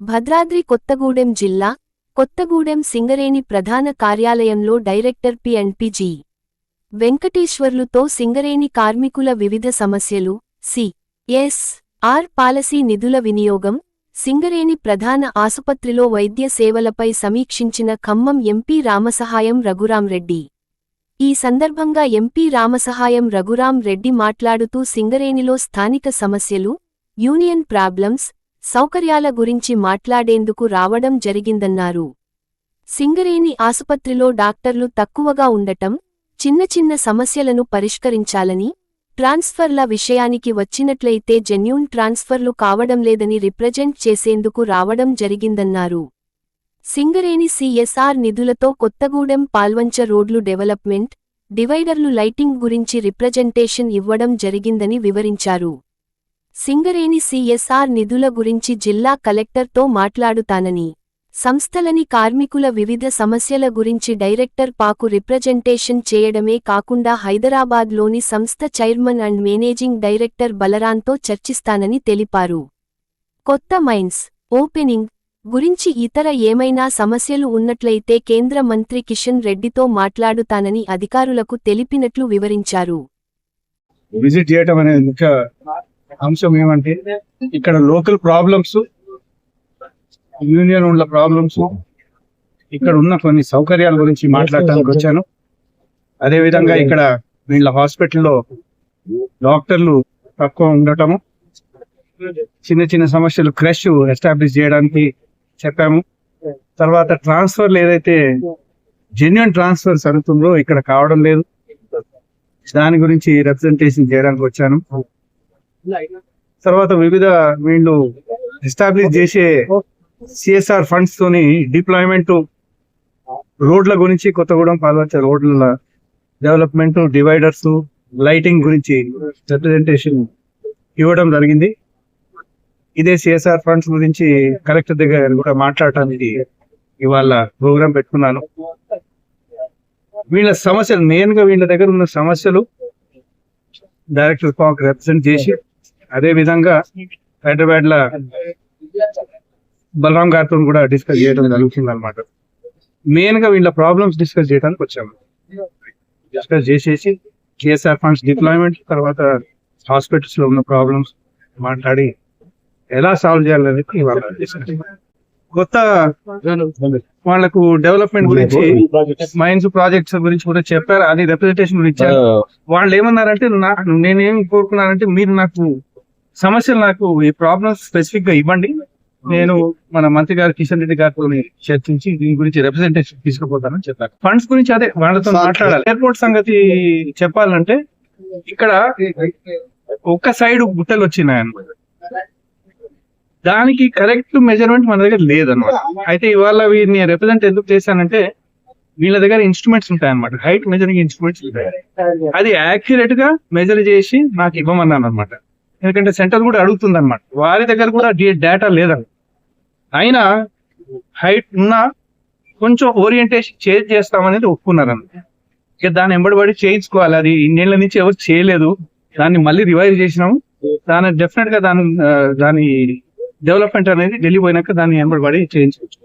భద్రాద్రి కొత్తగూడెం జిల్లా కొత్తగూడెం సింగరేణి ప్రధాన కార్యాలయంలో director P and P G వెంకటేశ్వర్లుతో Singareni కార్మికుల వివిధ సమస్యలు సి. ఎస్. ఆర్. పాలసీ నిధుల వినియోగం సింగరేణి ప్రధాన ఆసుపత్రిలో వైద్య సేవలపై సమీక్షించిన ఖమ్మం ఎంపీ రామసహాయం రఘురాంరెడ్డి ఈ సందర్భంగా ఎంపీ రామసహాయం రఘురాం రెడ్డి మాట్లాడుతూ సింగరేణిలో స్థానిక సమస్యలు యూనియన్ ప్రాబ్లమ్స్ సౌకర్యాల గురించి మాట్లాడేందుకు రావడం జరిగిందన్నారు. సింగరేణి ఆసుపత్రిలో డాక్టర్లు తక్కువగా ఉండటం చిన్న చిన్న సమస్యలను పరిష్కరించాలని ట్రాన్స్ఫర్ల విషయానికి వచ్చినట్లయితే జెన్యూన్ ట్రాన్స్ఫర్లు కావడం లేదని రిప్రజెంట్ చేసేందుకు రావడం జరిగిందన్నారు. సింగరేణి సిఎస్ఆర్ నిధులతో కొత్తగూడెం పాల్వంచ రోడ్లు డెవలప్మెంట్ డివైడర్లు లైటింగ్ గురించి రిప్రజెంటేషన్ ఇవ్వడం జరిగిందని వివరించారు. సింగరేణి సిఎస్ఆర్ నిధుల గురించి జిల్లా కలెక్టర్తో మాట్లాడుతానని సంస్థలని కార్మికుల వివిధ సమస్యల గురించి డైరెక్టర్ పాకు రిప్రజెంటేషన్ చేయడమే కాకుండా హైదరాబాద్లోని సంస్థ చైర్మన్ అండ్ మేనేజింగ్ డైరెక్టర్ బలరాన్తో చర్చిస్తానని తెలిపారు. కొత్త మైన్స్ ఓపెనింగ్ గురించి ఇతర ఏమైనా సమస్యలు ఉన్నట్లయితే కేంద్ర మంత్రి కిషన్ రెడ్డితో మాట్లాడుతానని అధికారులకు తెలిపినట్లు వివరించారు. విజిట్ చేయటం అనేది ముఖ్య అంశం ఏమంటే ఇక్కడ లోకల్ ప్రాబ్లమ్స్ యూనియన్ ఉన్న ప్రాబ్లమ్స్ ఇక్కడ ఉన్న కొన్ని సౌకర్యాల గురించి మాట్లాడటానికి వచ్చాను. అదేవిధంగా ఇక్కడ వీళ్ళ హాస్పిటల్లో డాక్టర్లు తక్కువ ఉండటము చిన్న చిన్న సమస్యలు క్రష్ ఎస్టాబ్లిష్ చేయడానికి చెప్పాము. తర్వాత ట్రాన్స్ఫర్లు ఏదైతే జెన్యున్ ట్రాన్స్ఫర్స్ జరుగుతుందో ఇక్కడ కావడం లేదు. దాని గురించి రిప్రజెంటేషన్ చేయడానికి వచ్చాను. తర్వాత వివిధ వీళ్ళు ఎస్టాబ్లిష్ చేసే సిఎస్ఆర్ ఫండ్స్ తోని డిప్లాయ్మెంట్ రోడ్ల గురించి కొత్తగూడెం పాల్వంచ రోడ్ల డెవలప్మెంట్ డివైడర్స్ లైటింగ్ గురించి రిప్రజెంటేషన్ ఇవ్వడం జరిగింది. ఇదే సిఎస్ఆర్ ఫండ్స్ గురించి కలెక్టర్ దగ్గర కూడా మాట్లాడటానికి ఇవాళ ప్రోగ్రాం పెట్టుకున్నాను. వీళ్ళ సమస్యలు మెయిన్గా వీళ్ళ దగ్గర ఉన్న సమస్యలు డైరెక్టర్ పాక్ రిప్రజెంట్ చేసి అదే విధంగా హైదరాబాద్లో బలరాం గారితో కూడా డిస్కస్ చేయడం జరుగుతుంది అనమాట మెయిన్గా వీళ్ళ ప్రాబ్లమ్స్ డిస్కస్ చేయడానికి వచ్చాము డిస్కస్ చేసేసి కేఎస్ఆర్ ఫండ్స్ డిప్లాయ్మెంట్ తర్వాత హాస్పిటల్స్లో ఉన్న ప్రాబ్లమ్స్ మాట్లాడి ఎలా సాల్వ్ చేయాలనేది ఇవాళ. కొత్త వాళ్ళకు డెవలప్మెంట్ గురించి మైన్స్ ప్రాజెక్ట్స్ గురించి కూడా చెప్పారు. అది రిప్రజెంటేషన్ గురించి ఇచ్చారు వాళ్ళు ఏమన్నారంటే నేనేం కోరుకున్నానంటే మీరు నాకు సమస్యలు నాకు ఈ ప్రాబ్లమ్స్ స్పెసిఫిక్గా ఇవ్వండి. నేను మన మంత్రి గారు కిషన్ రెడ్డి గారితో చర్చించి దీని గురించి రిప్రజెంటేషన్ తీసుకుపోతానని చెప్పారు ఫండ్స్ గురించి అదే వాళ్ళతో మాట్లాడాలి. ఎయిర్పోర్ట్ సంగతి చెప్పాలంటే ఇక్కడ ఒక్క సైడ్ గుట్టలు వచ్చినాయి అన్నమాట దానికి కరెక్ట్ మెజర్మెంట్ మన దగ్గర లేదన్నమాట. అయితే ఇవాళ వీరిని రిప్రజెంట్ ఎందుకు చేశానంటే వీళ్ళ దగ్గర ఇన్స్ట్రుమెంట్స్ ఉంటాయి అనమాట హైట్ మెజరింగ్ ఇన్స్ట్రుమెంట్స్ ఉంటాయి. అది యాక్యురేట్గా మెజర్ చేసి నాకు ఇవ్వమన్నాను అనమాట ఎందుకంటే సెంటర్ కూడా అడుగుతుంది అనమాట వారి దగ్గర కూడా డేటా లేదండి. అయినా హైట్ ఉన్నా కొంచెం ఓరియంటేషన్ చేంజ్ చేస్తామనేది ఒప్పుకున్నారు అన్నమాట ఇక దాన్ని ఎంబడిబడి చేయించుకోవాలి. అది ఇన్నేళ్ళ నుంచి ఎవరు చేయలేదు. దాన్ని మళ్ళీ రివైవ్ చేసినాము. దాని డెఫినెట్గా దాని దాని డెవలప్మెంట్ అనేది ఢిల్లీ పోయినాక దాన్ని ఎంబడిబడి చేయించవచ్చు.